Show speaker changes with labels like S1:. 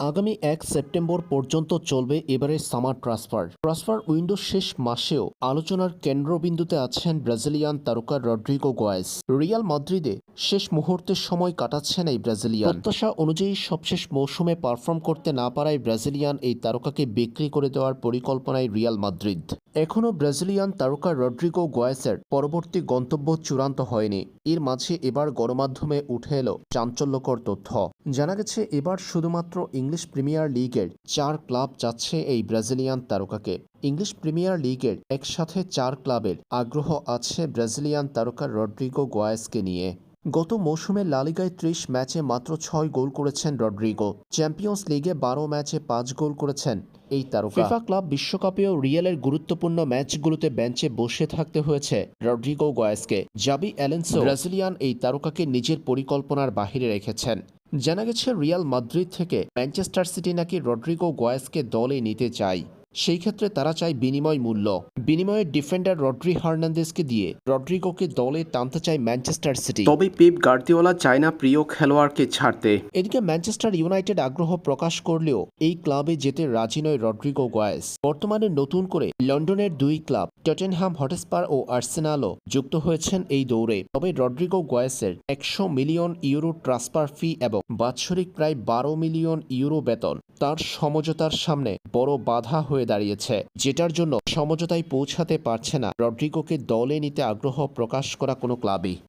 S1: আগামী এক সেপ্টেম্বর পর্যন্ত চলবে এবারের সামার ট্রান্সফার। ট্রান্সফার উইন্ডো শেষ মাসেও আলোচনার কেন্দ্রবিন্দুতে আছেন ব্রাজিলিয়ান তারকা রড্রিগো গোয়েস রিয়াল মাদ্রিদে শেষ মুহূর্তের সময় কাটাচ্ছেন এই ব্রাজিলিয়ান। প্রত্যাশা অনুযায়ী সবশেষ মৌসুমে পারফর্ম করতে না পারায় ব্রাজিলিয়ান এই তারকাকে বিক্রি করে দেওয়ার পরিকল্পনায় রিয়াল মাদ্রিদ। এখনও ব্রাজিলিয়ান তারকা রড্রিগো গোয়েসের পরবর্তী গন্তব্য চূড়ান্ত হয়নি। এর মাঝে এবার গণমাধ্যমে উঠে এলো চাঞ্চল্যকর তথ্য। জানা গেছে, এবার শুধুমাত্র ইংলিশ প্রিমিয়ার লিগের চার ক্লাব যাচ্ছে এই ব্রাজিলিয়ান তারকাকে। ইংলিশ প্রিমিয়ার লিগের একসাথে চার ক্লাবের আগ্রহ আছে ব্রাজিলিয়ান তারকা রড্রিগো গোয়েসকে নিয়ে। গত মৌসুমে লালিগায় ত্রিশ ম্যাচে মাত্র ছয় গোল করেছেন রড্রিগো। চ্যাম্পিয়ন্স লিগে বারো ম্যাচে পাঁচ গোল করেছেন এই তারকা। ফিফা ক্লাব বিশ্বকাপেও রিয়ালের গুরুত্বপূর্ণ ম্যাচগুলোতে বেঞ্চে বসে থাকতে হয়েছে রড্রিগো গোয়েসকে। জাবি অ্যালেন্সো ব্রাজিলিয়ান এই তারকাকে নিজের পরিকল্পনার বাহিরে রেখেছেন। জানা গেছে, রিয়াল মাদ্রিদ থেকে ম্যানচেস্টার সিটি নাকি রড্রিগো গোয়েসকে দলে নিতে চায় সেই ক্ষেত্রে তারা চায় বিনিময় মূল্য। বিনিময়ে ডিফেন্ডার রড্রি হার্নান্দেসকে দিয়ে রড্রিগোকে দলে টানতে চায় ম্যানচেস্টার সিটি।
S2: তবে পেপ গার্দিওলা চায় না প্রিয় খেলোয়াড়কে ছাড়তে।
S1: এদিকে ম্যানচেস্টার ইউনাইটেড আগ্রহ প্রকাশ করলেও এই ক্লাবে যেতে রাজি নয় রড্রিগো গোয়েস বর্তমানে নতুন করে লন্ডনের দুই ক্লাব টটেনহাম হটস্পার ও আর্সেনালও যুক্ত হয়েছেন এই দৌড়ে। তবে রড্রিগো গোয়েসের একশো মিলিয়ন ইউরো ট্রান্সফার ফি এবং বাৎসরিক প্রায় বারো মিলিয়ন ইউরো বেতন। তার সমঝোতার সামনে বড় বাধা হয়ে দাঁড়িয়েছে, যেটার জন্য সমঝোতায় পৌঁছাতে পারছে না রড্রিগোকে দলে নিতে আগ্রহ প্রকাশ করা কোনো ক্লাবই।